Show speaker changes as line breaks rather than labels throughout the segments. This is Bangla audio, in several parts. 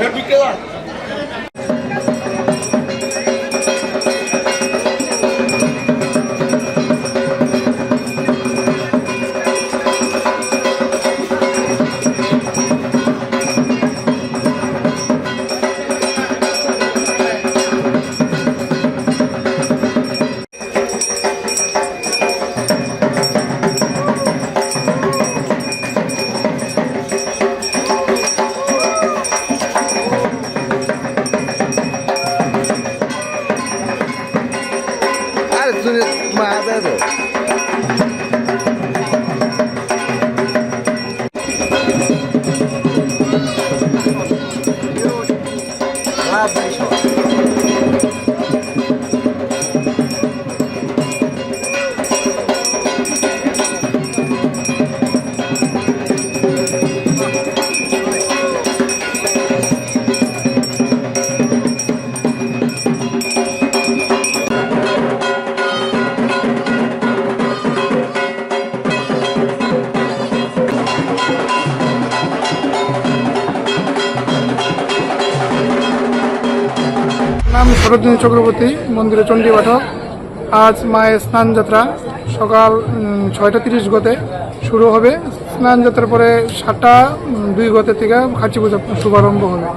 আরে
নাম চক্রবর্তী মন্দিরে চণ্ডী পাঠক আজ মায়ের স্নান যাত্রা সকাল ছয়টা তিরিশ গতে শুরু হবে। স্নান যাত্রার পরে সাতটা দুই গতে থেকে খাচ্ছি পূজা শুভারম্ভ হবে।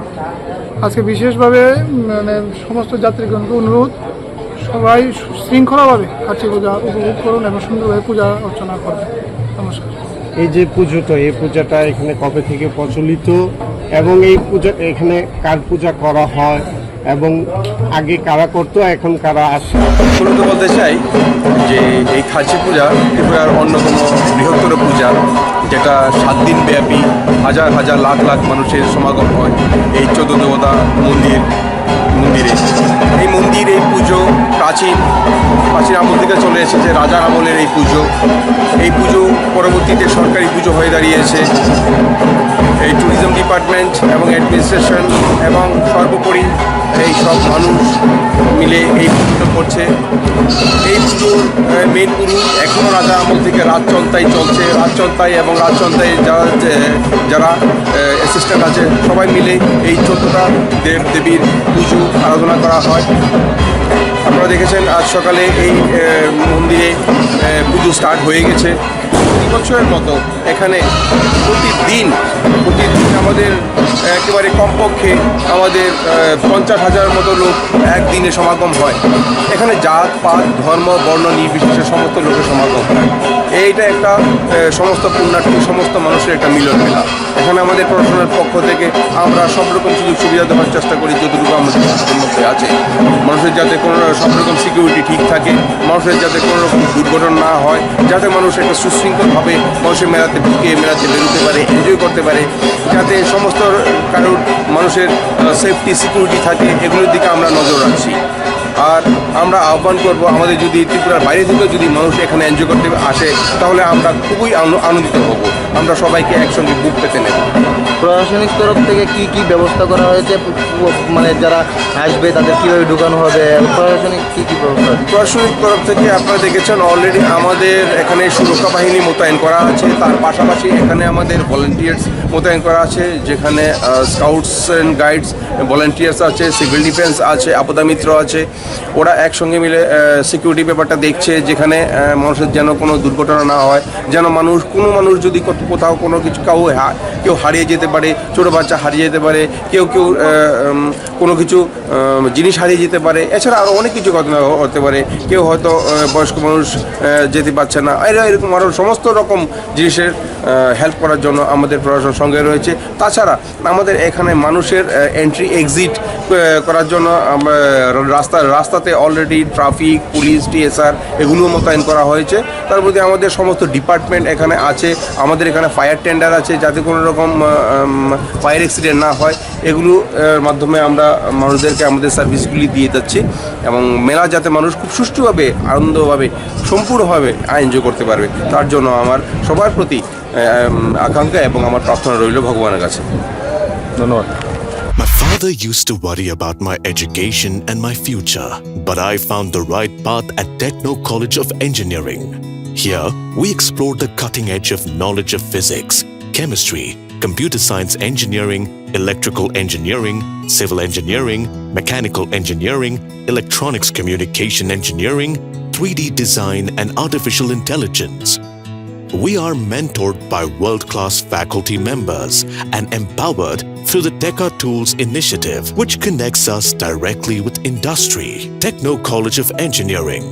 আজকে বিশেষভাবে মানে সমস্ত যাত্রীগণকে অনুরোধ, সবাই শৃঙ্খলাভাবে খাচ্ছি পূজা উপভোগ করুন এবং সুন্দরভাবে পূজা অর্চনা করবেন নমস্কার।
এই যে পুজোটা, এই পূজাটা এখানে কবে থেকে প্রচলিত এবং এই পূজা, এখানে কার পূজা করা হয়? এবং আগে কারা করতো, এখন কারা আসে।
শুরুতে বলতে চাই যে এই খাসি পূজা ত্রিপুরার অন্যতম বৃহত্তর পূজা, যেটা সাত দিন ব্যাপী হাজার হাজার লাখ লাখ মানুষের সমাগম হয়। এই চোদ্দ দেবতা মন্দির, মন্দিরে। এই মন্দির, এই পুজো প্রাচীন প্রাচীন আমল থেকে চলে এসেছে, রাজার আমলের এই পুজো। এই পুজো পরবর্তীতে সরকারি পুজো হয়ে দাঁড়িয়েছে। এই ডিপার্টমেন্ট এবং অ্যাডমিনিস্ট্রেশন এবং সর্বোপরি এই সব মানুষ মিলে এই পুজোটা করছে। এই পুজোর মেন পুরুষ এখনও রাজা আমল থেকে রাজচন্তাই চলছে। রাজচন্তাই এবং রাজচন্তাই যারা যারা অ্যাসিস্ট্যান্ট আছে, সবাই মিলে এই চোদ্দটা দেব দেবীর পুজো আরাধনা করা হয়। আপনারা দেখেছেন, আজ সকালে এই মন্দিরে পুজো স্টার্ট হয়ে গেছে। প্রতি বছরের মতো এখানে প্রতিদিন প্রতিদিন আমাদের একেবারে কমপক্ষে আমাদের পঞ্চাশ হাজার মতো লোক একদিনে সমাগম হয়। এখানে জাত, পাত, ধর্ম, বর্ণ, নির্বিশেষে সমস্ত লোকের সমাগম হয়। এইটা একটা সমস্ত পুণ্যার্থী, সমস্ত মানুষের একটা মিলন মেলা। এখানে আমাদের প্রশাসনের পক্ষ থেকে আমরা সব রকম সুযোগ সুবিধা দেওয়ার চেষ্টা করি, যতটুকু আমাদের মধ্যে আছে। মানুষের যাতে কোনো সব রকম সিকিউরিটি ঠিক থাকে, মানুষের যাতে কোনো রকম দুর্ঘটনা না হয়, যাতে মানুষ একটা সুশৃঙ্খলভাবে মানুষের মেলাতে ঢুকে, মেলাতে বেরোতে পারে এনজয় করতে পারে, যাতে সমস্ত কারোর মানুষের সেফটি সিকিউরিটি থাকে, এগুলোর দিকে আমরা নজর রাখছি। আর আমরা আহ্বান করব আমাদের যদি ত্রিপুরার বাইরে থেকেও যদি মানুষ এখানে এনজয় করতে আসে তাহলে আমরা খুবই আনন্দ- আনন্দিত হব। আমরা সবাইকে একসঙ্গে বুক পেতে নেব।
প্রশাসনিক তরফ থেকে কি কি ব্যবস্থা করা হয়েছে? মানে যারা আসবে তাদের কীভাবে ঢুকানো হবে? প্রশাসনিক কি কি ব্যবস্থা
প্রশাসনিক তরফ থেকে আপনারা দেখেছেন অলরেডি আমাদের এখানে সুরক্ষা বাহিনী মোতায়েন করা আছে। তার পাশাপাশি এখানে আমাদের ভলেন্টিয়ার্স মোতায়েন করা আছে যেখানে scouts and guides volunteers civil civil defence আছে আপদা মিত্র আছে। ওরা একসঙ্গে মিলে সিকিউরিটি ব্যাপারটা দেখছে যেখানে মানুষের যেন কোনো দুর্ঘটনা না হয়, যেন মানুষ, কোনো মানুষ যদি কোথাও কোনো কিছু, কাউ কেউ হারিয়ে যেতে পারে, ছোটো বাচ্চা হারিয়ে যেতে পারে, কেউ কেউ কোনো কিছু জিনিস হারিয়ে যেতে পারে, এছাড়া আরও অনেক কিছু ঘটনা হতে পারে। কেউ হয়তো বয়স্ক মানুষ যেতে পারছে না। এরা এরকম আরও সমস্ত রকম জিনিসের হেল্প করার জন্য আমাদের প্রশাসন সঙ্গে রয়েছে। তাছাড়া আমাদের এখানে মানুষের এন্ট্রি এক্সিট করার জন্য রাস্তা রাস্তাতে অলরেডি ট্রাফিক পুলিশ টিএসআর এগুলো মোতায়েন করা হয়েছে। তার মধ্যে আমাদের সমস্ত ডিপার্টমেন্ট এখানে আছে। আমাদের এখানে ফায়ার টেন্ডার আছে, যাতে কোনো রকম ফায়ার অ্যাক্সিডেন্ট না হয়। এগুলো মাধ্যমে আমরা মানুষদেরকে আমাদের সার্ভিসগুলি দিয়ে যাচ্ছি এবং মেলা যাতে মানুষ খুব সুষ্ঠুভাবে, আনন্দভাবে, সম্পূর্ণভাবে এনজয় করতে পারবে। তার জন্য আমার সবার প্রতি আকাঙ্ক্ষা এবং আমার প্রার্থনা রইল ভগবানের কাছে।
ধন্যবাদ।
My father used to worry about my education and my future, but I found the right path at Techno College of Engineering. Here, we explore the cutting edge of knowledge of physics, chemistry, computer science engineering, electrical engineering, civil engineering, mechanical engineering, electronics communication engineering, 3D design, and artificial intelligence. We are mentored by world class faculty members and empowered through the Teka Tools initiative, which connects us directly with industry. Techno College of Engineering,